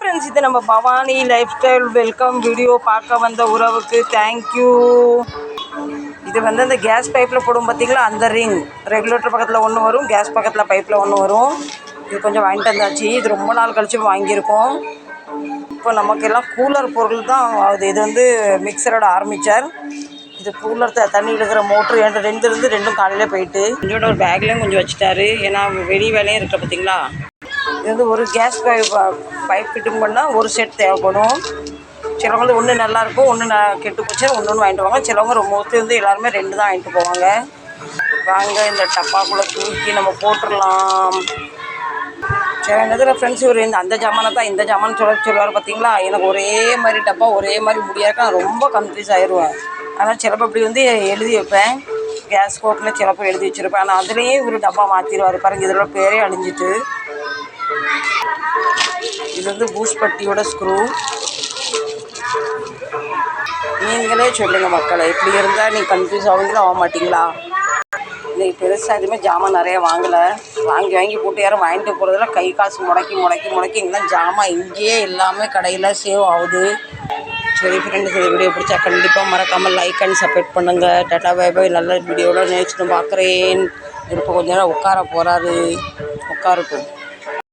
Friends இது நம்ம Bhavani life style welcome video பார்க்க வந்த உறவுக்கு தேங்க்யூ இது வந்து அந்த கேஸ் பைப்பில் போடும் பார்த்தீங்களா அந்த ரிங் ரெகுலேட்டர் பக்கத்தில் ஒன்று வரும் கேஸ் பக்கத்தில் பைப்பில் ஒன்று வரும். இது கொஞ்சம் வாங்கிட்டு வந்தாச்சு. இது ரொம்ப நாள் கழிச்சு வாங்கியிருக்கோம். இப்போ நமக்கு எல்லாம் கூலர் பொருள் தான் அது இது வந்து மிக்சரோட ஆர்மிச்சர் இது கூலர் த தண்ணி இழுக்கிற மோட்ரு ரெண்டு ரெண்டு இருந்து ரெண்டும் காலையில் போயிட்டு. கொஞ்சோட ஒரு பேக்லேயும் கொஞ்சம் வச்சுட்டாரு. ஏன்னா வெளி வேலையும் இருக்குது பார்த்தீங்களா இது வந்து ஒரு கேஸ் பைப் பைப் ஃபிட்டிங் பண்ணால் ஒரு செட் தேவைப்படும். சிலவங்க ஒன்று நல்லாயிருக்கும் ஒன்று நான் கெட்டு போச்சு ஒன்று ஒன்று வாங்கிட்டு போவாங்க சிலவங்க ரொம்ப ஒத்து வந்து எல்லாருமே ரெண்டு தான் வாங்கிட்டு போவாங்க. வாங்க இந்த டப்பாக்குள்ளே தூக்கி நம்ம போட்டுடலாம். சில நேரத்தில் ஃப்ரெண்ட்ஸ் இவர் இந்த அந்த ஜாமானை தான் இந்த ஜாமான் சொல்ல சொல்லுவார் பார்த்தீங்களா எனக்கு ஒரே மாதிரி டப்பா ஒரே மாதிரி முடியாது நான் ரொம்ப கன்ஃபியூஸ் ஆயிடுவேன் ஆனால் சிலப்போ இப்படி வந்து எழுதி வைப்பேன். கேஸ் கோட்டில் சிலப்போ எழுதி வச்சுருப்பேன். ஆனால் அதுலேயே இவர் டப்பா மாற்றிடுவார் பாருங்க இதெல்லாம் பேரே அழிஞ்சிட்டு. இது வந்து பூஸ்பட்டியோட ஸ்க்ரூ நீங்களே சொல்லுங்கள் மக்களை இப்படி இருந்தால் நீ கன்ஃபியூஸ் ஆகுங்களா ஆக மாட்டீங்களா? நீ பெருசாக எதுவுமே ஜாமான் நிறைய வாங்கலை. வாங்கி வாங்கி போட்டு யாரும் வாங்கிட்டு போகிறதுல கை காசு முடக்கி முடக்கி முடக்கி இங்கே ஜாமான் இங்கேயே எல்லாமே கடையில் சேவ் ஆகுது. சரி ஃப்ரெண்டு இந்த வீடியோ பிடிச்சா கண்டிப்பாக மறக்காமல் லைக் அண்ட் சப்போர்ட் பண்ணுங்கள் டாட்டா பை பை நல்ல வீடியோவில் நேசிட்டு பார்க்குறேன் இப்போ கொஞ்ச நேரம் உட்கார போகிறாரு உட்காருக்கும்